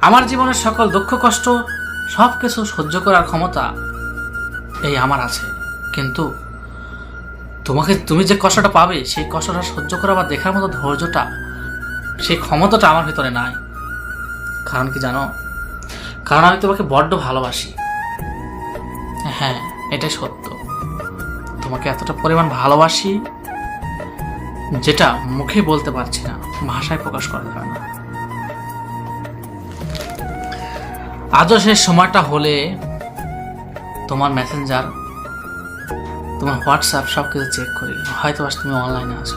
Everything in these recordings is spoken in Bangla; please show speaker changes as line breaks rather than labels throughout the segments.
আমার জীবনের সকল দুঃখ, কষ্ট সব কিছু সহ্য করার ক্ষমতা এই আমার আছে। কিন্তু তোমাকে তুমি যে কষ্টটা পাবে, সেই কষ্টটা সহ্য করা বা দেখার মতো ধৈর্যটা, সেই ক্ষমতাটা আমার ভিতরে নাই। কারণ কি জানো? কারণ আমি তোমাকে বড্ড ভালোবাসি। হ্যাঁ এটাই সত্য। তোমাকে এতটা পরিমাণ ভালোবাসি, যেটা মুখে বলতে পারছি না, ভাষায় প্রকাশ করা যাবে না। আজও শেষ সময়টা হলে তোমার মেসেঞ্জার তোমার হোয়াটসঅ্যাপ সব কিছু চেক করি। হয়তো আজ তুমি অনলাইনে আছো।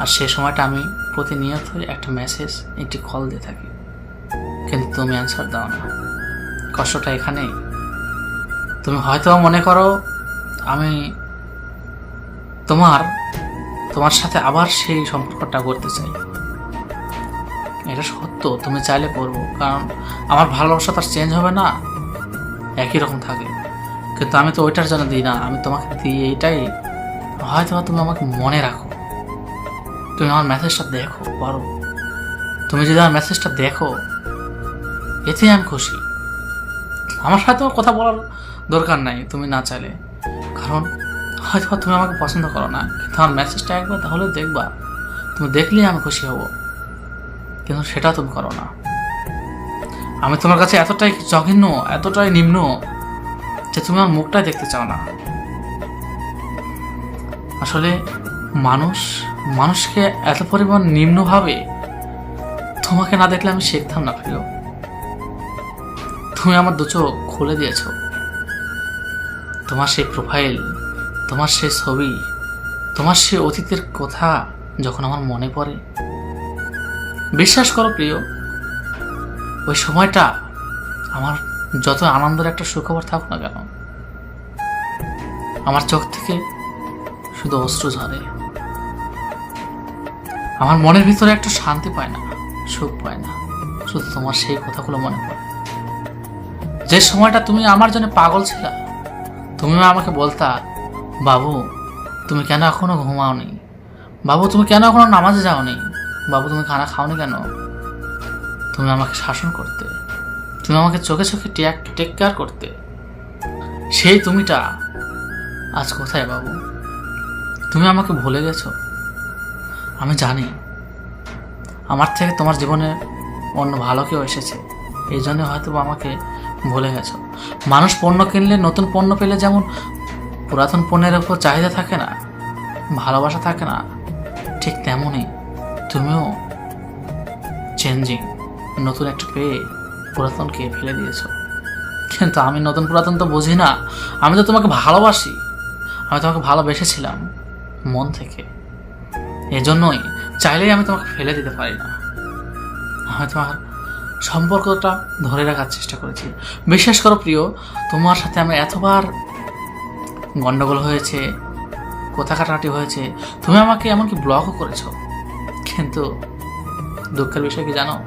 আর সেই সময়টা আমি প্রতিনিয়তই একটা মেসেজ একটি কল দিয়ে থাকি। কিন্তু তুমি অ্যান্সার দাও না। কষ্টটা এখানেই। তুমি হয়তো মনে করো আমি তোমার তোমার সাথে আবার সেই সম্পর্কটা করতে চাই। এটা সত্য, তুমি চাইলে করব, কারণ আমার ভালোবাসা তার চেঞ্জ হবে না। একই রকম থাকে। কিন্তু আমি তো ওইটার জন্য দিই না, আমি তোমাকে দিই এইটাই। হয়তো তুমি আমাকে মনে রাখো। তুমি আমার মেসেজটা দেখো, পারো। তুমি যদি আমার মেসেজটা দেখো, এতেই আমি খুশি। আমার সাথেও কথা বলার দরকার নাই, তুমি না চাইলে। কারণ হয়তো তুমি আমাকে পছন্দ করো না, কিন্তু আমার মেসেজটা একবার তাহলে দেখবা। তুমি দেখলেই আমি খুশি হব। কিন্তু সেটা তুমি করো না। আমি তোমার কাছে এতটাই জঘন্য, এতটাই নিম্ন যে তুমি আমার মুখটাই দেখতে চাও না। আসলে মানুষ, মানুষকে এত পরিমাণ নিম্নভাবে তোমাকে না দেখলে আমি শিখতাম না প্রিয় তুমি আমার দু চোখ খুলে দিয়েছ। তোমার সেই প্রোফাইল তোমার সেই ছবি, তোমার সেই অতীতের কথা যখন আমার মনে পড়ে বিশ্বাস করো প্রিয়, ওই সময়টা আমার যত আনন্দের একটা সুখবর থাকুক না কেন, আমার চোখ থেকে শুধু অশ্রু ঝরে। আমার মনের ভিতরে একটা শান্তি পায় না, সুখ পায় না, শুধু তোমার সেই কথাগুলো মনে পড়ে। যে সময়টা তুমি আমার জন্য পাগল ছিল, তুমি আমাকে বলতা, বাবু, তুমি কেন এখনও ঘুমাওনি? বাবু, তুমি কেন এখনও নামাজে যাওনি? বাবু, তুমি খানা খাওনি কেন? তুমি আমাকে শাসন করতে। তুমি আমাকে চোখে চোখে টেক টেক কেয়ার করতে। সেই তুমিটা আজ কোথায় বাবু? তুমি আমাকে ভুলে গেছো? আমি জানি। আমার থেকে তোমার জীবনে অন্য ভালো কেউ এসেছে। এই জন্য হয়তো আমাকে ভুলে গেছো। মানুষ পণ্য কিনলে, নতুন পণ্য পেলে যেমন পুরাতন পণ্যের উপর চাহিদা থাকে না, ভালোবাসা থাকে না, ঠিক তেমনই। তুমিও চেঞ্জিং নতুন একটা পেয়ে পুরাতনকে ফেলে দিয়েছ। কিন্তু আমি নতুন পুরাতন তো বুঝি না। আমি তো তোমাকে ভালোবাসি। আমি তোমাকে ভালোবেসেছিলাম মন থেকে। এজন্যই চাইলেই আমি তোমাকে ফেলে দিতে পারি না। আমি তোমার সম্পর্কটা ধরে রাখার চেষ্টা করেছি। বিশ্বাস করো প্রিয়, তোমার সাথে আমি এতবার গণ্ডগোল হয়েছে কথা কাটাকাটি হয়েছে। তুমি আমাকে এমনকি ব্লকও করেছ। কিন্তু দুঃখের বিষয় কি জানো?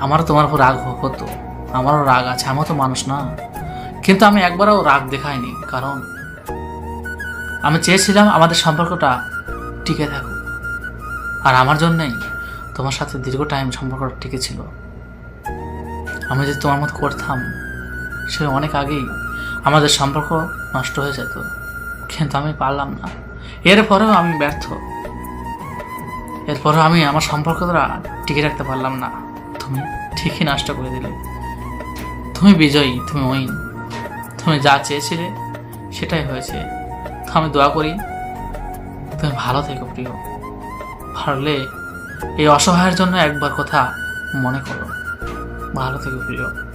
আমারও তোমার উপর রাগ হতো। আমারও রাগ আছে, আমিও তো মানুষ না। কিন্তু আমি একবারও রাগ দেখাইনি, কারণ আমি চেয়েছিলাম আমাদের সম্পর্কটা টিকে থাকুক। আর আমার জন্যেই তোমার সাথে দীর্ঘ টাইম সম্পর্কটা টিকে ছিল। আমি যদি তোমার মতো করতাম সে অনেক আগেই আমাদের সম্পর্ক নষ্ট হয়ে যেত। কিন্তু আমি পারলাম না। এরপরেও আমি ব্যর্থ। এরপরেও আমি আমার সম্পর্ক সম্পর্কটা টিকে রাখতে পারলাম না। তুমি ঠিকই নষ্ট করে দিলে। তুমি বিজয়ী, তুমি উইন তুমি যা চেয়েছিলে সেটাই হয়েছে। আমি দোয়া করি, তুমি ভালো থেকো প্রিয়। পারলে এই অসহায়ের জন্য একবার কথা মনে করো। ভালো থেকো প্রিয়।